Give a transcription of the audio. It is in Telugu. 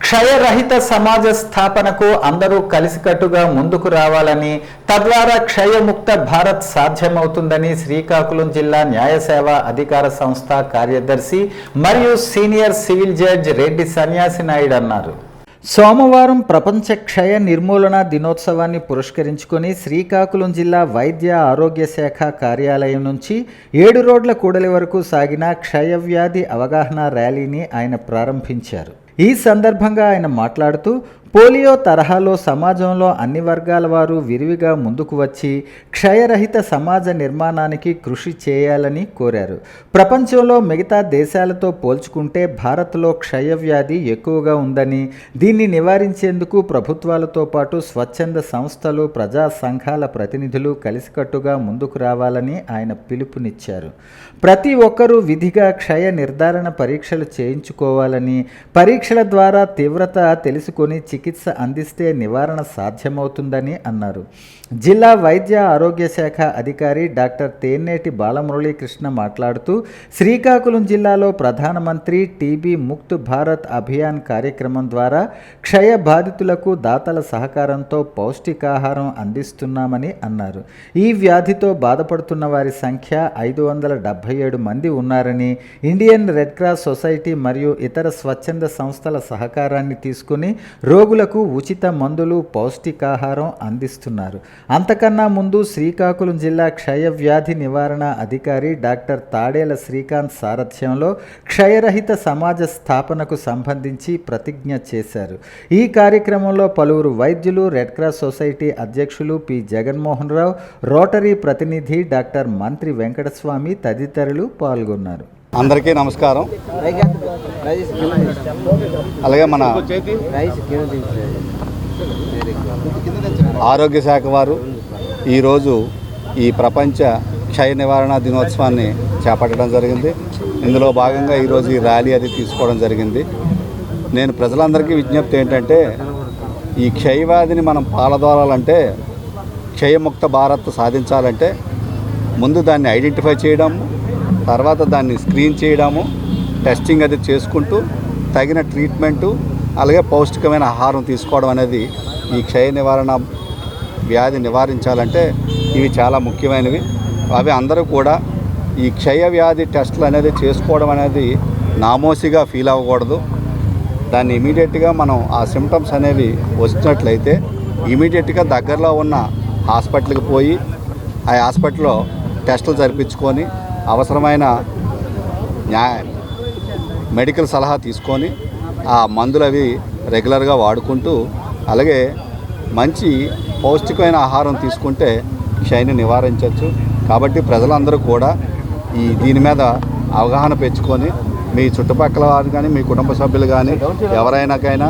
క్షయరహిత సమాజ స్థాపనకు అందరూ కలిసికట్టుగా ముందుకు రావాలని తద్వారా క్షయముక్త భారత్ సాధ్యమవుతుందని శ్రీకాకుళం జిల్లా న్యాయసేవ అధికార సంస్థ కార్యదర్శి మరియు సీనియర్ సివిల్ జడ్జ్ రెడ్డి సన్యాసి నాయుడు అన్నారు. సోమవారం ప్రపంచ క్షయ నిర్మూలన దినోత్సవాన్ని పురస్కరించుకొని శ్రీకాకుళం జిల్లా వైద్య ఆరోగ్య శాఖ కార్యాలయం నుంచి ఏడు రోడ్ల కూడలి వరకు సాగిన క్షయవ్యాధి అవగాహన ర్యాలీని ఆయన ప్రారంభించారు. ఈ సందర్భంగా ఆయన మాట్లాడుతూ పోలియో తరహాలో సమాజంలో అన్ని వర్గాల వారు విరివిగా ముందుకు వచ్చి క్షయరహిత సమాజ నిర్మాణానికి కృషి చేయాలని కోరారు. ప్రపంచంలో మిగతా దేశాలతో పోల్చుకుంటే భారత్లో క్షయవ్యాధి ఎక్కువగా ఉందని దీన్ని నివారించేందుకు ప్రభుత్వాలతో పాటు స్వచ్ఛంద సంస్థలు ప్రజా సంఘాల ప్రతినిధులు కలిసికట్టుగా ముందుకు రావాలని ఆయన పిలుపునిచ్చారు. ప్రతి ఒక్కరూ విధిగా క్షయ నిర్ధారణ పరీక్షలు చేయించుకోవాలని పరీక్షల ద్వారా తీవ్రత తెలుసుకొని చికిత్స అందిస్తే నివారణ సాధ్యమవుతుందని అన్నారు. జిల్లా వైద్య ఆరోగ్య శాఖ అధికారి డాక్టర్ తేనేటి బాలమురళీకృష్ణ మాట్లాడుతూ శ్రీకాకుళం జిల్లాలో ప్రధానమంత్రి టీబీ ముక్త్ భారత్ అభియాన్ కార్యక్రమం ద్వారా క్షయ బాధితులకు దాతల సహకారంతో పౌష్టికాహారం అందిస్తున్నామని అన్నారు. ఈ వ్యాధితో బాధపడుతున్న వారి సంఖ్య ఐదు వందల డెబ్భై ఏడు మంది ఉన్నారని ఇండియన్ రెడ్ క్రాస్ సొసైటీ మరియు ఇతర స్వచ్ఛంద సంస్థల సహకారాన్ని తీసుకుని రోగులకు ఉచిత మందులు పౌష్టికాహారం అందిస్తున్నారు. అంతకన్నా ముందు శ్రీకాకుళం జిల్లా క్షయ వ్యాధి నివారణ అధికారి డాక్టర్ తాడేల శ్రీకాంత్ సారథ్యంలో క్షయరహిత సమాజ స్థాపనకు సంబంధించి ప్రతిజ్ఞ చేశారు. ఈ కార్యక్రమంలో పలువురు వైద్యులు రెడ్ క్రాస్ సొసైటీ అధ్యక్షులు పి. జగన్మోహన్ రావు రోటరీ ప్రతినిధి డాక్టర్ మంత్రి వెంకటస్వామి తదితరులు పాల్గొన్నారు. అందరికీ నమస్కారం. అలాగే మన ఆరోగ్య శాఖ వారు ఈరోజు ఈ ప్రపంచ క్షయ నివారణ దినోత్సవాన్ని చేపట్టడం జరిగింది. ఇందులో భాగంగా ఈరోజు ఈ ర్యాలీ అది తీసుకోవడం జరిగింది. నేను ప్రజలందరికీ విజ్ఞప్తి ఏంటంటే ఈ క్షయవ్యాధిని మనం పాలదోలాలంటే క్షయముక్త భారత్ సాధించాలంటే ముందు దాన్ని ఐడెంటిఫై చేయడం తర్వాత దాన్ని స్క్రీన్ చేయడము టెస్టింగ్ అది చేసుకుంటూ తగిన ట్రీట్మెంటు అలాగే పౌష్టికమైన ఆహారం తీసుకోవడం అనేది ఈ క్షయ నివారణ వ్యాధి నివారించాలంటే ఇవి చాలా ముఖ్యమైనవి. అవి అందరూ కూడా ఈ క్షయ వ్యాధి టెస్టులు అనేది చేసుకోవడం అనేది నామోసిగా ఫీల్ అవ్వకూడదు. దాన్ని ఇమీడియట్గా మనం ఆ సిమ్టమ్స్ అనేవి వచ్చినట్లయితే ఇమీడియట్గా దగ్గరలో ఉన్న హాస్పిటల్కి పోయి ఆ హాస్పిటల్లో టెస్టులు జరిపించుకొని అవసరమైన న్యాయ మెడికల్ సలహా తీసుకొని ఆ మందులు అవి రెగ్యులర్గా వాడుకుంటూ అలాగే మంచి పౌష్టికమైన ఆహారం తీసుకుంటే క్షయని నివారించవచ్చు కాబట్టి ప్రజలందరూ కూడా ఈ దీని మీద అవగాహన పెంచుకొని మీ చుట్టుపక్కల వారు కానీ మీ కుటుంబ సభ్యులు కానీ ఎవరైనాకైనా